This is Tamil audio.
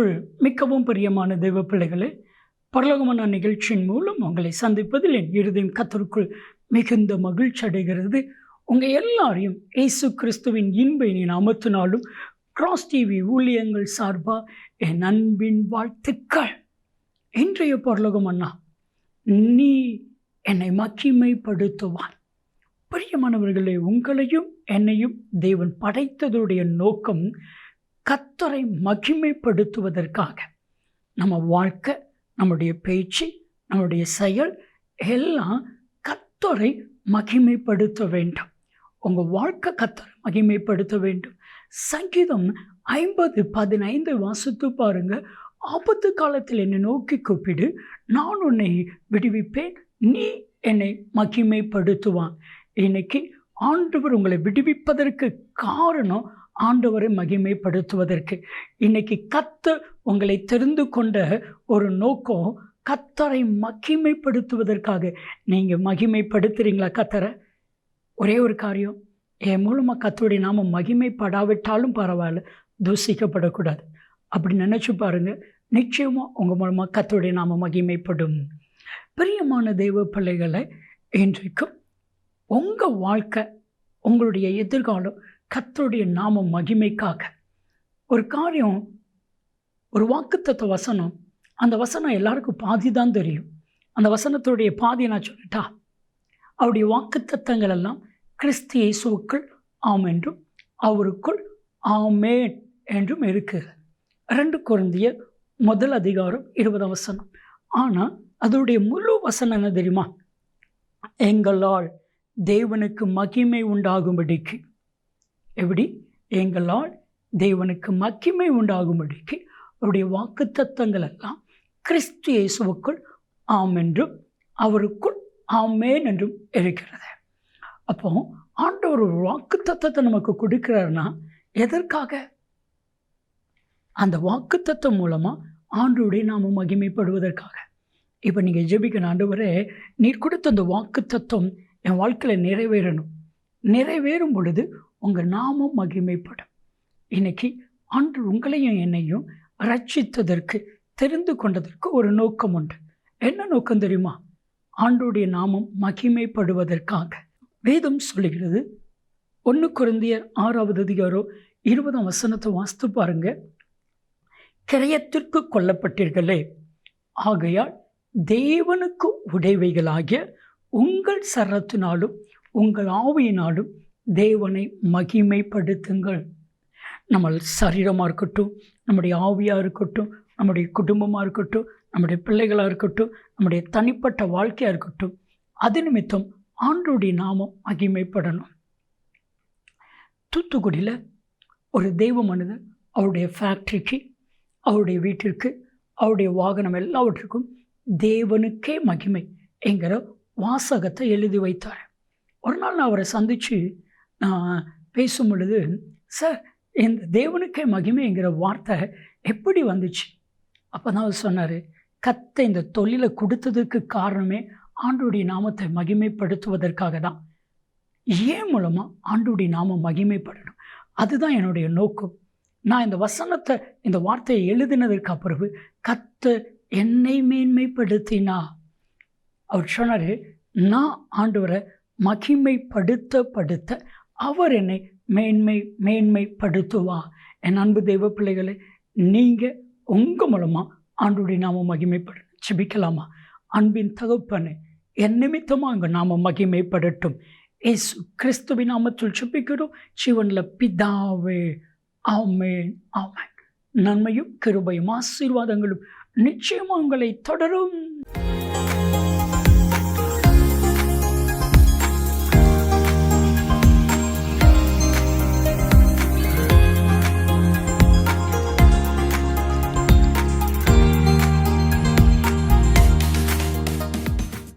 கிறிஸ்துக்குள் மிக்கவும் பிரியமான தெய்வ பிள்ளைகளே பரலோகமான நிகழ்ச்சியின் மூலம் உங்களை சந்திப்பதில் என் இருதயம் கத்தருக்குள் மிகுந்த மகிழ்ச்சி அடைகிறது. உங்கள் எல்லாரையும் இயேசு கிறிஸ்துவின் இன்பையின் அமர்த்தினாலும் கிராஸ் டிவி ஊழியங்கள் சார்பாக என் அன்பின் வாழ்த்துக்கள். இன்றைய பரலோகம் அண்ணா நீ என்னை மகிமைப்படுத்துவார் பிரியமானவர்களே உங்களையும் என்னையும் தேவன் படைத்ததுடைய நோக்கம் கத்தரை மகிமைப்படுத்துவதற்காக நம்ம வாழ்க்கை நம்முடைய பேச்சு நம்முடைய செயல் எல்லாம் கத்தரை மகிமைப்படுத்த வேண்டும். உங்கள் வாழ்க்கை கத்தரை மகிமைப்படுத்த வேண்டும். சங்கீதம் ஐம்பது பதினைந்து வாசித்து பாருங்க. ஆபத்து காலத்தில் என்னை நோக்கி கூப்பிடு நான் உன்னை விடுவிப்பேன். நீ என்னை மகிமைப்படுத்துவான் இன்னைக்கு ஆண்டவர் உங்களை விடுவிப்பதற்கு காரணம் ஆண்டவரை மகிமைப்படுத்துவதற்கு. இன்னைக்கு கத்து உங்களை தெரிந்து கொண்ட ஒரு நோக்கம் கத்தரை மகிமைப்படுத்துவதற்காக. நீங்கள் மகிமைப்படுத்துகிறீங்களா கத்தரை? ஒரே ஒரு காரியம். என் மூலமாக கத்தருடைய நாம மகிமைப்படாவிட்டாலும் பரவாயில்ல தூசிக்கப்படக்கூடாது. அப்படி நினச்சி பாருங்கள் நிச்சயமாக உங்கள் மூலமாக கத்தருடைய நாம மகிமைப்படும். பிரியமான தெய்வ பிள்ளைகளை இன்றைக்கும் உங்கள் வாழ்க்கை உங்களுடைய எதிர்காலம் கத்தருடைய நாம மகிமைக்காக. ஒரு காரியம் ஒரு வாக்குத்தத்த வசனம் அந்த வசனம் எல்லாருக்கும் பாதி தான் தெரியும். அந்த வசனத்துடைய பாதி நான் சொல்லிட்டா அவருடைய வாக்குத்தத்தங்கள் எல்லாம் கிறிஸ்து இயேசுவுக்குள் ஆம் என்றும் அவருக்குள் ஆமேன் என்றும் இருக்கிறது ரெண்டு குழந்தைய முதல் அதிகாரம் இருபது வசனம். ஆனால் அதோடைய முழு வசனம் என்ன தெரியுமா? எங்களால் தேவனுக்கு மகிமை உண்டாகும்படிக்கு. எப்படி? எங்களால் தேவனுக்கு மகிமை உண்டாகும்படிக்கு அவருடைய வாக்கு தத்தங்கள் எல்லாம் கிறிஸ்து இயேசுவுக்குள் ஆம் என்றும் அவருக்குள் ஆமேன் என்றும் இருக்கிறது. அப்போ ஆண்டவர் ஒரு வாக்கு தத்தத்தை நமக்கு கொடுக்கிறாருன்னா எதற்காக? அந்த வாக்கு தத்தம் மூலமாக ஆண்டோடைய நாம் மகிமைப்படுவதற்காக. இப்போ நீங்கள் ஜெபிக்கிற ஆண்டவரே நீர் கொடுத்த அந்த வாக்கு தத்துவம் என் வாழ்க்கையில் நிறைவேறணும். நிறைவேறும் பொழுது உங்கள் நாமம் மகிமைப்படும். இன்னைக்கு ஆண்டு உங்களையும் என்னையும் ரட்சித்ததற்கு தெரிந்து கொண்டதற்கு ஒரு நோக்கம் உண்டு. என்ன நோக்கம் தெரியுமா? ஆண்டுடைய நாமம் மகிமைப்படுவதற்காக. வேதம் சொல்லுகிறது ஒன்று குருந்தியர் ஆறாவது அதிகாரம் இருபதாம் வசனத்தை வாசித்து பாருங்க. கிரயத்திற்கு கொல்லப்பட்டீர்களே ஆகையால் தேவனுக்கு உடைவைகளாகிய உங்கள் சரத்தினாலும் உங்கள் ஆவியினாலும் தேவனை மகிமைப்படுத்துங்கள். நம்ம சரீரமாக இருக்கட்டும் நம்முடைய ஆவியாக இருக்கட்டும் நம்முடைய குடும்பமாக இருக்கட்டும் நம்முடைய பிள்ளைகளாக இருக்கட்டும் நம்முடைய தனிப்பட்ட வாழ்க்கையாக இருக்கட்டும் அது நிமித்தம் ஆண்டோடைய நாமம் மகிமைப்படணும். தூத்துக்குடியில் ஒரு தெய்வ மனிதர் அவருடைய ஃபேக்ட்ரிக்கு அவருடைய வீட்டிற்கு அவருடைய வாகனம் எல்லாவற்றுக்கும் தேவனுக்கே மகிமை என்கிற வாசகத்தை எழுதி வைத்தார். ஒரு நாள் நான் அவரை சந்தித்து பேசும் பொழுது சார் இந்த தேவனுக்கே மகிமைங்கிற வார்த்தை எப்படி வந்துச்சு? அப்போ தான் அவர் சொன்னார் கத்தை இந்த தொழிலை கொடுத்ததுக்கு காரணமே ஆண்டுடைய நாமத்தை மகிமைப்படுத்துவதற்காக தான். ஏன் மூலமாக ஆண்டுடைய நாமம் மகிமைப்படணும்? அதுதான் என்னுடைய நோக்கம். நான் இந்த வசனத்தை இந்த வார்த்தையை எழுதினதற்கு அப்புறவு கத்து என்னை மேன்மைப்படுத்தினா? அவர் சொன்னார் நான் ஆண்டவரை மகிமைப்படுத்த படுத்த அவர் என்னை மேன்மை மேன்மைப்படுத்துவா? என் அன்பு தெய்வ பிள்ளைகளை நீங்கள் உங்கள் மூலமாக ஆண்டுடைய நாம மகிமைப்படு செபிக்கலாமா அன்பின் தகப்பனு என் நிமித்தமாக அங்கே நாம மகிமைப்படட்டும். ஏசு கிறிஸ்துவின் நாமத்தில் செபிக்கிறோம் சிவனில் பிதாவே ஆமேன் ஆமேன். நன்மையும் கிருபையும் ஆசீர்வாதங்களும் நிச்சயமாக உங்களை தொடரும்.